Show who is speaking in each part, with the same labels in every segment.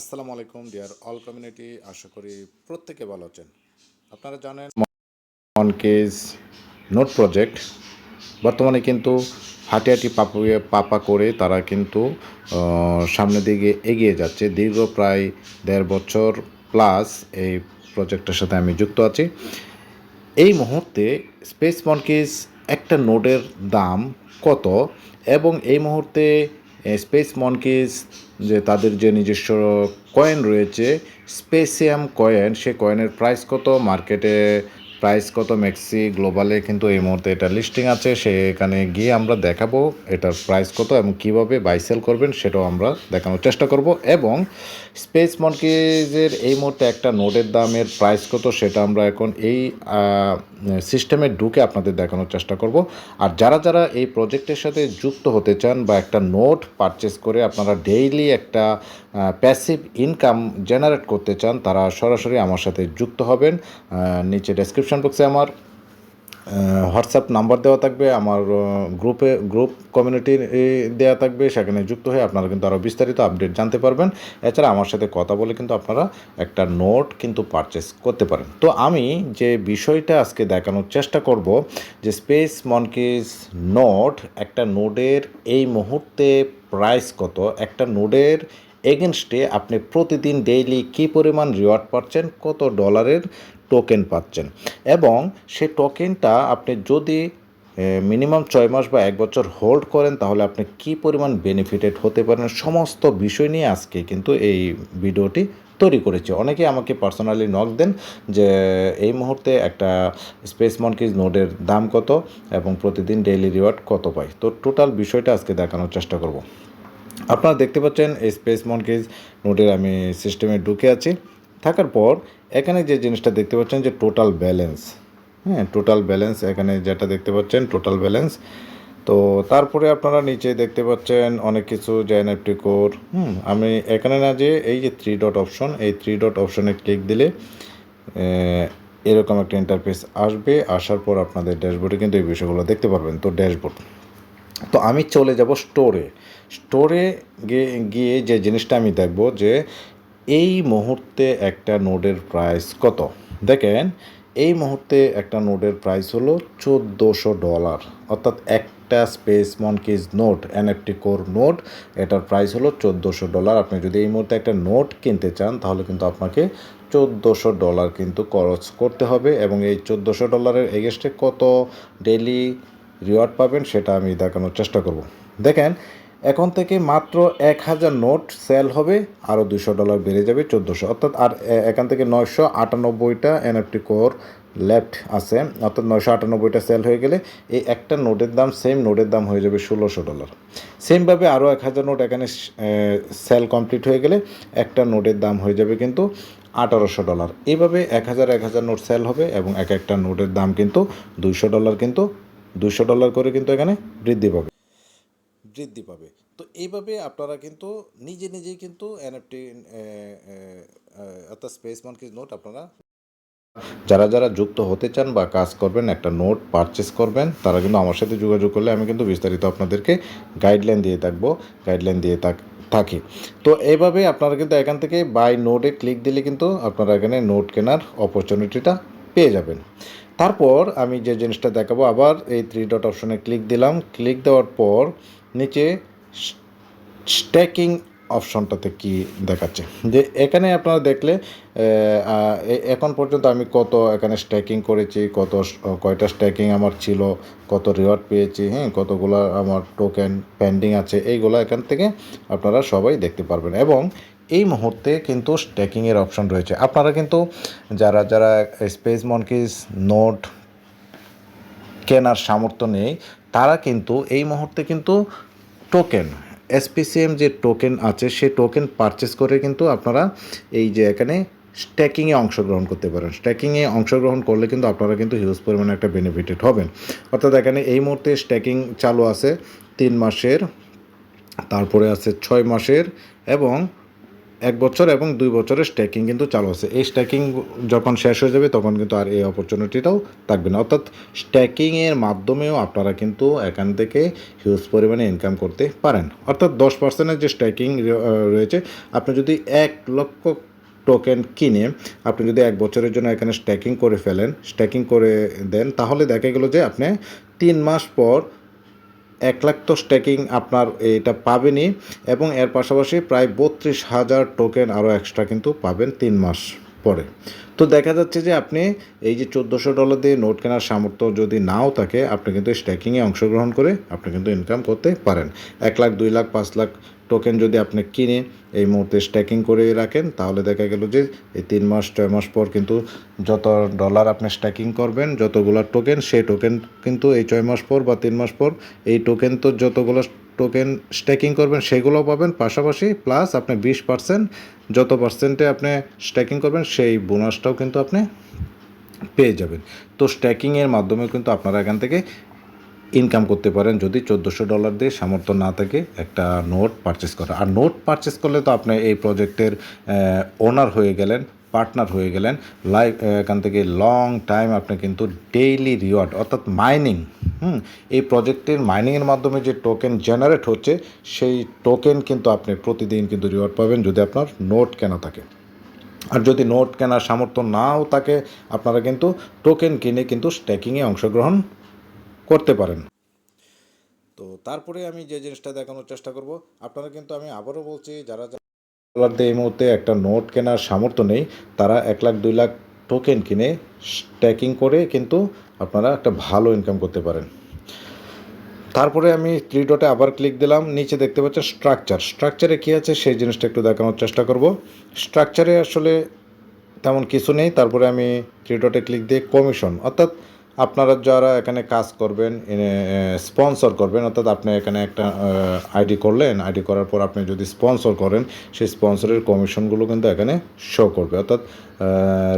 Speaker 1: আসসালামু আলাইকুম deer all community আশা করি প্রত্যেকে ভালো আছেন। আপনারা জানেন মনকেজ নোট প্রজেক্ট বর্তমানে কিন্তু হাঁটি হাঁটি পাপুয়ে পাপা করে তারা কিন্তু সামনের দিকে এগিয়ে যাচ্ছে। দীর্ঘ প্রায় দেড় বছর প্লাস এই প্রজেক্টের সাথে আমি যুক্ত আছি। এই মুহূর্তে স্পেস মনকিস একটা নোটের দাম কত? এবং এই মুহূর্তে স্পেস মনকিস, যে তাদের যে নিজস্ব কয়েন রয়েছে, স্পেসিয়াম কয়েন সে কয়েনের প্রাইস কত? মার্কেটে প্রাইস কত ম্যাক্সি গ্লোবালে কিন্তু এই মুহূর্তে এটা লিস্টিং আছে, সেখানে গিয়ে আমরা দেখাবো এটার প্রাইস কত এবং কীভাবে বাই সেল করবেন, সেটাও আমরা দেখানোর চেষ্টা করব। এবং স্পেস মনকিজের এই মুহূর্তে একটা নোটের দামের প্রাইস কত, সেটা আমরা এখন এই সিস্টেমে ঢুকে আপনাদের দেখানোর চেষ্টা করব। আর যারা যারা এই প্রজেক্টের সাথে যুক্ত হতে চান বা একটা নোট পারচেস করে আপনারা ডেইলি একটা প্যাসিভ ইনকাম জেনারেট করতে চান, তারা সরাসরি আমার সাথে যুক্ত হবেন নিচে ডেসক্রিপশন বক্সে আমার হোয়াটসঅ্যাপ নাম্বার দেওয়া থাকবে, আমার গ্রুপে গ্রুপ কমিউনিটি দেওয়া থাকবে, সেখানে যুক্ত হয়ে আপনারা কিন্তু আরও বিস্তারিত আপডেট জানতে পারবেন। এছাড়া আমার সাথে কথা বলে কিন্তু আপনারা একটা নোট কিন্তু পারচেস করতে পারেন। তো আমি যে বিষয়টা আজকে দেখানোর চেষ্টা করব, যে স্পেস মনকিস নোট একটা নোডের এই মুহূর্তে প্রাইস কত, একটা নোডের এগেনস্টে আপনি প্রতিদিন ডেইলি কী পরিমাণ রিওয়ার্ড পাচ্ছেন, কত ডলারের টোকেন পাচ্ছেন। এবং সে টোকেনটা আপনি যদি মিনিমাম ছয় মাস বা এক বছর হোল্ড করেন, তাহলে আপনি কি পরিমাণ বেনিফিটেড হতে পারেন, সমস্ত বিষয় নিয়ে আজকে কিন্তু এই ভিডিওটি তৈরি করেছি। অনেকে আমাকে পার্সোনালি নক দেন যে, এই মুহূর্তে একটা স্পেস মনকিজ নোডের দাম কত এবং প্রতিদিন ডেইলি রিওয়ার্ড কত পাই। তো টোটাল বিষয়টা আজকে দেখানোর চেষ্টা করব। আপনারা দেখতে পাচ্ছেন এই স্পেস মনকেজ নোটের আমি সিস্টেমে ঢুকে আছি। থাকার পর এখানে যে জিনিসটা দেখতে পাচ্ছেন যে টোটাল ব্যালেন্স হ্যাঁ টোটাল ব্যালেন্স এখানে যেটা দেখতে পাচ্ছেন টোটাল ব্যালেন্স তো তারপরে আপনারা নিচে দেখতে পাচ্ছেন অনেক কিছু যে এনএফটি কোর হুম, আমি এখানে না যে এই যে থ্রি ডট অপশন এই থ্রি ডট অপশনে ক্লিক দিলে এরকম একটা ইন্টারফেস আসবে, আসার পর আপনাদের ড্যাশবোর্ডে কিন্তু এই বিষয়গুলো দেখতে পারবেন, তো ড্যাশবোর্ড তো আমি চলে যাব স্টোরে স্টোরে গিয়ে গিয়ে যে জিনিসটা আমি দেখব যে এই মুহূর্তে একটা নোডের প্রাইস কত? দেখেন, এই মুহূর্তে একটা নোডের প্রাইস হলো চোদ্দোশো ডলার অর্থাৎ একটা space monkeys note NFT core note এটার প্রাইস হলো চোদ্দোশো ডলার আপনি যদি এই মুহূর্তে একটা নোট কিনতে চান, তাহলে কিন্তু আপনাকে চোদ্দোশো ডলার কিন্তু খরচ করতে হবে এবং এই চোদ্দোশো ডলারের এগেস্টে কত ডেইলি রিওয়ার্ড পাবেন, সেটা আমি দেখানোর চেষ্টা করব। দেখেন এখন থেকে মাত্র এক হাজার নোট সেল হবে, আরও দুশো ডলার বেড়ে যাবে চোদ্দোশো। অর্থাৎ আর এখান থেকে নয়শো আটানব্বইটা এনএফটি কোর লেফট আছে। অর্থাৎ নয়শো আটানব্বইটা সেল হয়ে গেলে এই একটা নোটের দাম সেম নোটের দাম হয়ে যাবে ষোলোশো ডলার। সেমভাবে আরও এক হাজার নোট এখানে সেল কমপ্লিট হয়ে গেলে একটা নোটের দাম হয়ে যাবে কিন্তু আঠারোশো ডলার। এইভাবে এক হাজার এক হাজার নোট সেল হবে এবং এক একটা নোটের দাম কিন্তু দুইশো ডলার কিন্তু দুশো ডলার করে কিন্তু এখানে বৃদ্ধি পাবে। বৃদ্ধি পাবে। তো এইভাবে আপনারা কিন্তু নিজে নিজেই কিন্তু এনএফটি অর্থাৎ স্পেস মার্কেট নোট আপনারা যারা যারা যুক্ত হতে চান বা কাজ করবেন, একটা নোট পারচেস করবেন, তারা কিন্তু আমার সাথে যোগাযোগ করলে আমি কিন্তু বিস্তারিত আপনাদেরকে গাইডলাইন দিয়ে থাকব গাইডলাইন দিয়ে থাক, থাকি। তো এইভাবে আপনারা কিন্তু এখান থেকে বাই নোটে ক্লিক দিলে কিন্তু আপনারা এখানে নোট কেনার অপরচুনিটিটা পেয়ে যাবেন। তারপর আমি যে জিনিসটা দেখাবো, আবার এই থ্রি ডট অপশনে ক্লিক দিলাম। ক্লিক দেওয়ার পর নিচে স্ট্যাকিং অপশনটাতে কি দেখাচ্ছে? যে এখানে আপনারা দেখলে এখন পর্যন্ত আমি কত এখানে স্ট্যাকিং করেছি, কত কয়টা স্ট্যাকিং আমার ছিল, কত রিওয়ার্ড পেয়েছি হ্যাঁ কতগুলো আমার টোকেন পেন্ডিং আছে, এইগুলো এখান থেকে আপনারা সবাই দেখতে পারবেন। এবং এই মুহূর্তে কিন্তু স্ট্যাকিংয়ের অপশন রয়েছে। আপনারা কিন্তু যারা যারা স্পেস মনকিস নোট কেনার সামর্থ্য নেই, তারা কিন্তু এই মুহূর্তে কিন্তু টোকেন এসপিসিএম যে টোকেন আছে সে টোকেন পারচেস করে কিন্তু আপনারা এই যে এখানে স্ট্যাকিংয়ে অংশগ্রহণ করতে পারেন। স্ট্যাকিংয়ে অংশগ্রহণ করলে কিন্তু আপনারা কিন্তু হিউজ পরিমাণে একটা বেনিফিটেড হবেন। অর্থাৎ এখানে এই মুহূর্তে স্ট্যাকিং চালু আছে তিন মাসের, তারপরে আছে ছয় মাসের এবং এক বছর এবং দুই বছরের স্ট্যাকিং কিন্তু চালু আছে। এই স্ট্যাকিং যখন শেষ হয়ে যাবে, তখন কিন্তু আর এই অপরচুনিটিটাও থাকবে না। অর্থাৎ স্ট্যাকিংয়ের মাধ্যমেও আপনারা কিন্তু এখান থেকে হিউজ পরিমাণে ইনকাম করতে পারেন। অর্থাৎ দশ পার্সেন্টের যে স্ট্যাকিং রয়েছে, আপনি যদি এক লক্ষ টোকেন কিনে, আপনি যদি এক বছরের জন্য এখানে স্ট্যাকিং করে ফেলেন স্ট্যাকিং করে দেন, তাহলে দেখা গেল যে আপনি তিন মাস পর এক লাখ তো স্ট্যাকিং আপনার এটা পাবেনই এবং এর পাশাপাশি প্রায় বত্রিশ হাজার টোকেন আরও এক্সট্রা কিন্তু পাবেন তিন মাস পরে। তো দেখা যাচ্ছে যে আপনি এই যে চোদ্দোশো ডলার দিয়ে নোট কেনার সামর্থ্য যদি নাও থাকে, আপনি কিন্তু স্ট্যাকিংয়ে অংশগ্রহণ করে আপনি কিন্তু ইনকাম করতে পারেন। এক লাখ, দুই লাখ, পাঁচ লাখ টোকেন যদি আপনি কিনে এই মুহূর্তে স্ট্যাকিং করে রাখেন, তাহলে দেখা গেল যে এই তিন মাস, ছয় মাস পর কিন্তু যত ডলার আপনি স্ট্যাকিং করবেন, যতগুলো টোকেন সেই টোকেন কিন্তু এই ছয় মাস পর বা তিন মাস পর এই টোকেন তো যতগুলো টোকেন স্ট্যাকিং করবেন, সেগুলোও পাবেন। পাশাপাশি প্লাস আপনি বিশ পার্সেন্ট যত পার্সেন্টে আপনি স্ট্যাকিং করবেন, সেই বোনাসটাও কিন্তু আপনি পেয়ে যাবেন। তো স্ট্যাকিংয়ের মাধ্যমে কিন্তু আপনারা এখান থেকে ইনকাম করতে পারেন যদি চোদ্দোশো ডলার দিয়ে সামর্থ্য না থাকে একটা নোট পারচেস করা। আর নোট পারচেস করলে তো আপনি এই প্রজেক্টের ওনার হয়ে গেলেন পার্টনার হয়ে গেলেন। লাইফ এখান থেকে লং টাইম আপনি কিন্তু ডেইলি রিওয়ার্ড অর্থাৎ মাইনিং হুম, এই প্রজেক্টের মাইনিংয়ের মাধ্যমে যে টোকেন জেনারেট হচ্ছে, সেই টোকেন কিন্তু আপনি প্রতিদিন কিন্তু রিওয়ার্ড পাবেন যদি আপনার নোট কেনা থাকে। আর যদি নোট কেনার সামর্থ্য নাও থাকে, আপনারা কিন্তু টোকেন কিনে কিন্তু স্ট্যাকিংয়ে অংশগ্রহণ করতে পারেন। তো তারপরে আমি যে জিনিসটা দেখানোর চেষ্টা করব আপনারা কিন্তু আমি আবারও বলছি যারা ডলার এই মুহূর্তে একটা নোট কেনার সামর্থ্য নেই তারা এক লাখ দুই লাখ টোকেন কিনে স্ট্যাকিং করে কিন্তু আপনারা একটা ভালো ইনকাম করতে পারেন। তারপরে আমি থ্রি ডটে আবার ক্লিক দিলাম নিচে দেখতে পাচ্ছেন স্ট্রাকচার স্ট্রাকচারে কী আছে সেই জিনিসটা একটু দেখানোর চেষ্টা করব। স্ট্রাকচারে আসলে তেমন কিছু নেই তারপরে আমি থ্রি ডটে ক্লিক দিয়ে কমিশন অর্থাৎ আপনারা যারা এখানে কাজ করবেন স্পন্সর করবেন, অর্থাৎ আপনি এখানে একটা আইডি করলেন আইডি করার পর আপনি যদি স্পন্সর করেন, সেই স্পন্সরের কমিশনগুলো কিন্তু এখানে শো করবে। অর্থাৎ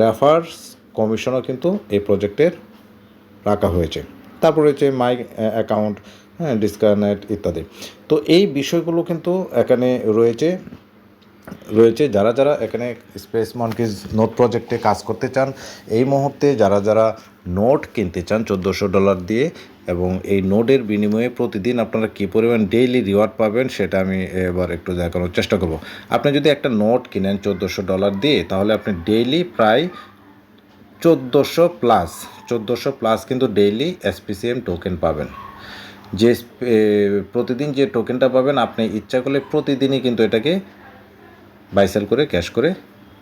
Speaker 1: রেফার্স কমিশনও কিন্তু এই প্রজেক্টের রাখা হয়েছে। তারপর হচ্ছে মাই অ্যাকাউন্ট হ্যাঁ ডিসকানেক্ট ইত্যাদি। তো এই বিষয়গুলো কিন্তু এখানে রয়েছে। রয়েছে, যারা যারা এখানে স্পেস মনকিজ নোট প্রজেক্টে কাজ করতে চান, এই মুহূর্তে যারা যারা নোট কিনতে চান চোদ্দোশো ডলার দিয়ে এবং এই নোটের বিনিময়ে প্রতিদিন আপনারা কী পরিমাণ ডেইলি রিওয়ার্ড পাবেন সেটা আমি এবার একটু দেখানোর চেষ্টা করব। আপনি যদি একটা নোট কিনেন চোদ্দোশো ডলার দিয়ে, তাহলে আপনি ডেইলি প্রায় চোদ্দোশো প্লাস চোদ্দোশো প্লাস কিন্তু ডেইলি এসপিসিএম টোকেন পাবেন। যে প্রতিদিন যে টোকেনটা পাবেন, আপনি ইচ্ছা করলে প্রতিদিনই কিন্তু এটাকে বাইসেল করে, ক্যাশ করে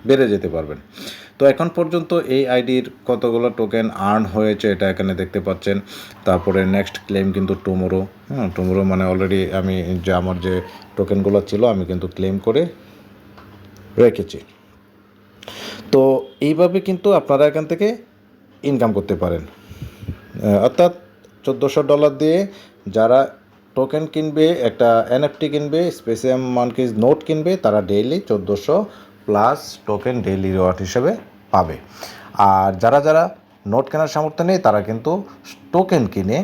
Speaker 1: বেড়ে যেতে পারবেন। তো এখন পর্যন্ত এই আইডির কতগুলো টোকেন আর্ন হয়েছে এটা এখানে দেখতে পাচ্ছেন। তারপরে নেক্সট ক্লেম কিন্তু টুমোরো হ্যাঁ টুমোরো মানে অলরেডি আমি যে আমার যে টোকেনগুলো ছিল, আমি কিন্তু ক্লেম করে রেখেছি। তো এইভাবে কিন্তু আপনারা এখান থেকে ইনকাম করতে পারেন। অর্থাৎ চোদ্দোশো ডলার দিয়ে যারা টোকেন কিনবে, একটা এনএফটি কিনবে স্পেসিয়াম মানকিজ নোট কিনবে, তারা ডেইলি চোদ্দোশো প্লাস টোকেন ডেইলি রিওয়ার্ড হিসেবে পাবে। আর যারা যারা নোট কেনার সামর্থ্য নেই, তারা কিন্তু টোকেন কিনে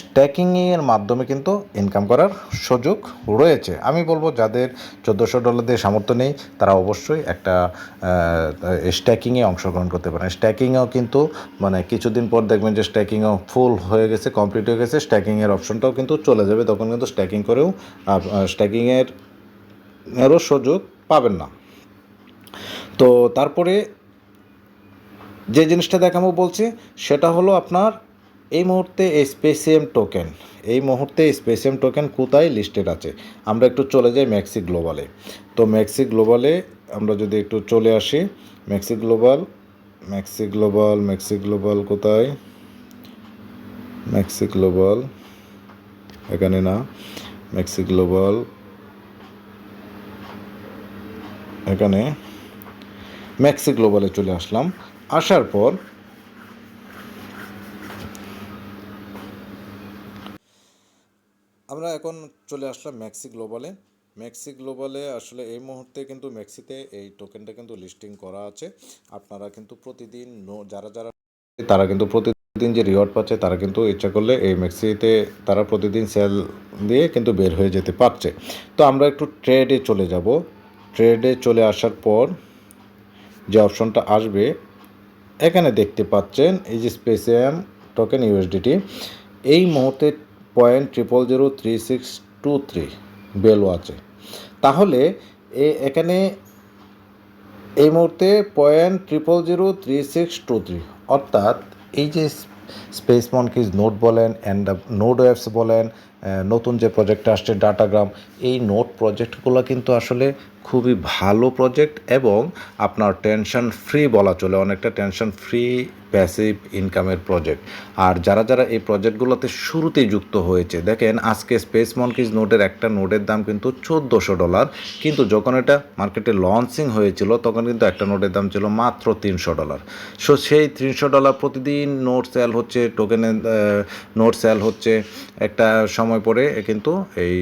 Speaker 1: স্ট্যাকিংয়ের মাধ্যমে কিন্তু ইনকাম করার সুযোগ রয়েছে। আমি বলব, যাদের চোদ্দোশো ডলার দিয়ে সামর্থ্য নেই, তারা অবশ্যই একটা স্ট্যাকিংয়ে অংশগ্রহণ করতে পারেন। স্ট্যাকিংয়েও কিন্তু মানে কিছুদিন পর দেখবেন যে স্ট্যাকিংও ফুল হয়ে গেছে কমপ্লিট হয়ে গেছে। স্ট্যাকিংয়ের অপশনটাও কিন্তু চলে যাবে। তখন কিন্তু স্ট্যাকিং করেও স্ট্যাকিংয়ের এরও সুযোগ পাবেন না। তো তারপরে যে জিনিসটা দেখাবো বলছি, সেটা হলো আপনার এই মুহূর্তে স্পেসিয়াম টোকেন, এই মুহূর্তে স্পেসিয়াম টোকেন কোথায় লিস্টেড আছে? আমরা একটু চলে যাই ম্যাক্সি গ্লোবালে। তো ম্যাক্সি গ্লোবালে আমরা যদি একটু চলে আসি, maxi global maxi global maxi global কোথায়? ম্যাক্সি গ্লোবাল, এখানে না, ম্যাক্সি গ্লোবাল, এখানে, ম্যাক্সি গ্লোবালে চলে আসলাম। আসার পর আমরা এখন চলে আসলাম ম্যাক্সি গ্লোবালে ম্যাক্সি গ্লোবালে আসলে এই মুহূর্তে কিন্তু ম্যাক্সিতে এই টোকেনটা কিন্তু লিস্টিং করা আছে। আপনারা কিন্তু প্রতিদিন যারা যারা তারা কিন্তু প্রতিদিন যে রিওয়ার্ড পাচ্ছে, তারা কিন্তু ইচ্ছা করলে এই ম্যাক্সিতে তারা প্রতিদিন সেল দিয়ে কিন্তু বের হয়ে যেতে পারছে। তো আমরা একটু ট্রেডে চলে যাব। ট্রেডে চলে আসার পর যে অপশনটা আসবে, এখানে দেখতে পাচ্ছেন এই যে স্পেসিয়াম টোকেন ইউএসডিটি এই মুহূর্তে point triple zero three six two three বেলও আছে তাহলে এ, এখানে এই মুহূর্তে point triple zero three six two three, অর্থাৎ এই যে স্পেস মনকিজ নোট বলেন অ্যান্ড নোট ওয়েবস বলেন নতুন যে প্রজেক্ট আসছে ডাটাগ্রাম, এই নোট প্রজেক্টগুলো কিন্তু আসলে খুবই ভালো প্রজেক্ট এবং আপনার টেনশন ফ্রি বলা চলে, অনেকটা টেনশন ফ্রি প্যাসিভ ইনকামের প্রজেক্ট আর যারা যারা এই প্রজেক্টগুলোতে শুরুতেই যুক্ত হয়েছে, দেখেন আজকে স্পেস মনকিজ নোটের একটা নোটের দাম কিন্তু চোদ্দোশো ডলার কিন্তু যখন এটা মার্কেটে লঞ্চিং হয়েছিল, তখন কিন্তু একটা নোটের দাম ছিল মাত্র তিনশো ডলার সো সেই তিনশো ডলার প্রতিদিন নোট সেল হচ্ছে টোকেনে নোট সেল হচ্ছে, একটা সময় পরে কিন্তু এই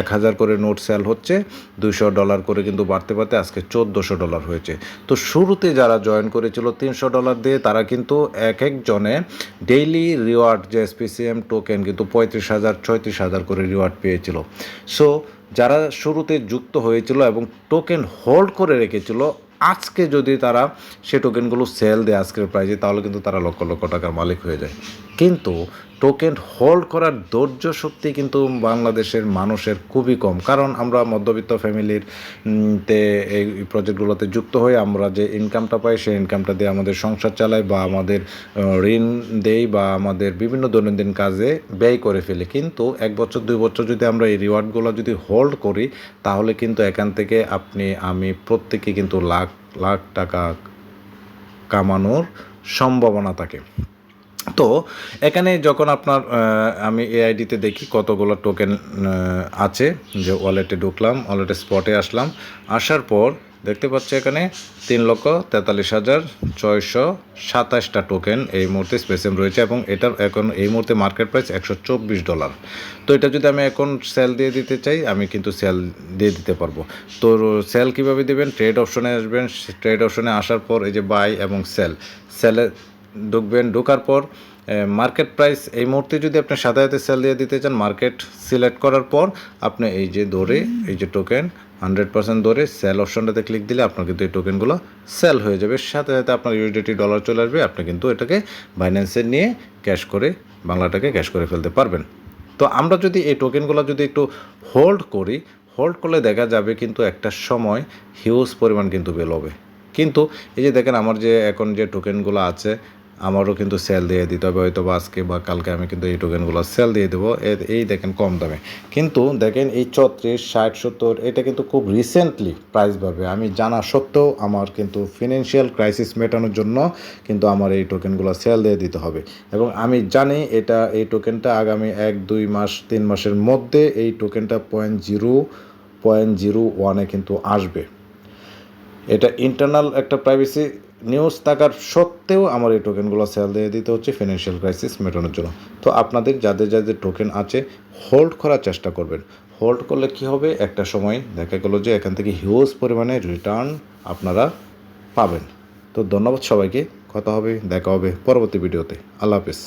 Speaker 1: এক হাজার করে নোট সেল হচ্ছে, দুইশো ডলার করে কিন্তু বাড়তে বাড়তে আজকে চোদ্দোশো ডলার হয়েছে। তো শুরুতে যারা জয়েন করেছিল তিনশো ডলার দিয়ে, তারা কিন্তু এক একজনে ডেইলি রিওয়ার্ড যে এসপিসিএম টোকেন কিন্তু পঁয়ত্রিশ হাজার, ছয়ত্রিশ হাজার করে রিওয়ার্ড পেয়েছিল। সো যারা শুরুতে যুক্ত হয়েছিল এবং টোকেন হোল্ড করে রেখেছিল, আজকে যদি তারা সে টোকেনগুলো সেল দেয় আজকের প্রাইজে তাহলে কিন্তু তারা লক্ষ লক্ষ টাকার মালিক হয়ে যায়। কিন্তু টোকেন হোল্ড করার ধৈর্য শক্তি কিন্তু বাংলাদেশের মানুষের খুবই কম। কারণ আমরা মধ্যবিত্ত ফ্যামিলির তে এই প্রজেক্টগুলোতে যুক্ত হয়ে আমরা যে ইনকামটা পাই, সেই ইনকামটা দিয়ে আমাদের সংসার চালাই বা আমাদের ঋণ দেই বা আমাদের বিভিন্ন দৈনন্দিন কাজে ব্যয় করে ফেলি। কিন্তু এক বছর, দুই বছর যদি আমরা এই রিওয়ার্ডগুলো যদি হোল্ড করি, তাহলে কিন্তু এখান থেকে আপনি, আমি প্রত্যেকে কিন্তু লাখ লাখ টাকা কামানোর সম্ভাবনা থাকে। তো এখানে যখন আপনার আমি এআইডিতে দেখি কতগুলো টোকেন আছে, যে ওয়ালেটে ঢুকলাম ওয়ালেটে স্পটে আসলাম, আসার পর দেখতে পাচ্ছি এখানে তিন লক্ষ তেতাল্লিশ হাজার ছয়শো সাতাশটা টোকেন এই মুহূর্তে স্পেসিয়াম রয়েছে এবং এটার এখন এই মুহূর্তে মার্কেট প্রাইস একশো চব্বিশ ডলার তো এটা যদি আমি এখন সেল দিয়ে দিতে চাই, আমি কিন্তু সেল দিয়ে দিতে পারব। তো সেল কীভাবে দেবেন? ট্রেড অপশনে আসবেন ট্রেড অপশনে আসার পর এই যে বাই এবং সেল সেলে ঢুকবেন, ঢোকার পর মার্কেট প্রাইস এই মুহূর্তে যদি আপনি সাথে সাথে সেল দিয়ে দিতে চান মার্কেট সিলেক্ট করার পর আপনি এই যে ধরে, এই যে টোকেন হান্ড্রেড পার্সেন্ট ধরে সেল অপশনটাতে ক্লিক দিলে আপনার কিন্তু এই টোকেনগুলো সেল হয়ে যাবে। সাথে সাথে আপনার ইউডিটি ডলার চলে আসবে, আপনি কিন্তু এটাকে বাইন্যান্সে নিয়ে ক্যাশ করে বাংলাটাকে ক্যাশ করে ফেলতে পারবেন। তো আমরা যদি এই টোকেনগুলো যদি একটু হোল্ড করি হোল্ড করলে দেখা যাবে কিন্তু একটা সময় হিউজ পরিমাণ কিন্তু বেরোবে কিন্তু এই যে দেখেন, আমার যে এখন যে টোকেনগুলো আছে আমারও কিন্তু সেল দিয়ে দিতে হবে, হয়তো বা আজকে বা কালকে আমি কিন্তু এই টোকেনগুলো সেল দিয়ে দেবো। এই দেখেন কম দামে। কিন্তু দেখেন এই ছত্রিশ, ষাট, সত্তর, এটা কিন্তু খুব রিসেন্টলি প্রাইস বাড়বে আমি জানা সত্ত্বেও আমার কিন্তু ফিনান্সিয়াল ক্রাইসিস মেটানোর জন্য কিন্তু আমার এই টোকেনগুলো সেল দিয়ে দিতে হবে। এবং আমি জানি এটা, এই টোকেনটা আগামী এক, দুই মাস, তিন মাসের মধ্যে এই টোকেনটা পয়েন্ট জিরো পয়েন্ট জিরো ওয়ানে কিন্তু আসবে। এটা ইন্টারনাল একটা প্রাইভেসি নিউজ থাকার সত্ত্বেও আমার এই টোকেনগুলো সেল দিয়ে দিতে হচ্ছে ফিনান্সিয়াল ক্রাইসিস মেটানোর জন্য। তো আপনাদের যাদের যাদের টোকেন আছে হোল্ড করার চেষ্টা করবেন। হোল্ড করলে কি হবে? একটা সময় দেখা গেলো যে এখান থেকে হিউজ পরিমাণে রিটার্ন আপনারা পাবেন। তো ধন্যবাদ সবাইকে। কথা হবে, দেখা হবে পরবর্তী ভিডিওতে আল্লাহ হাফিজ।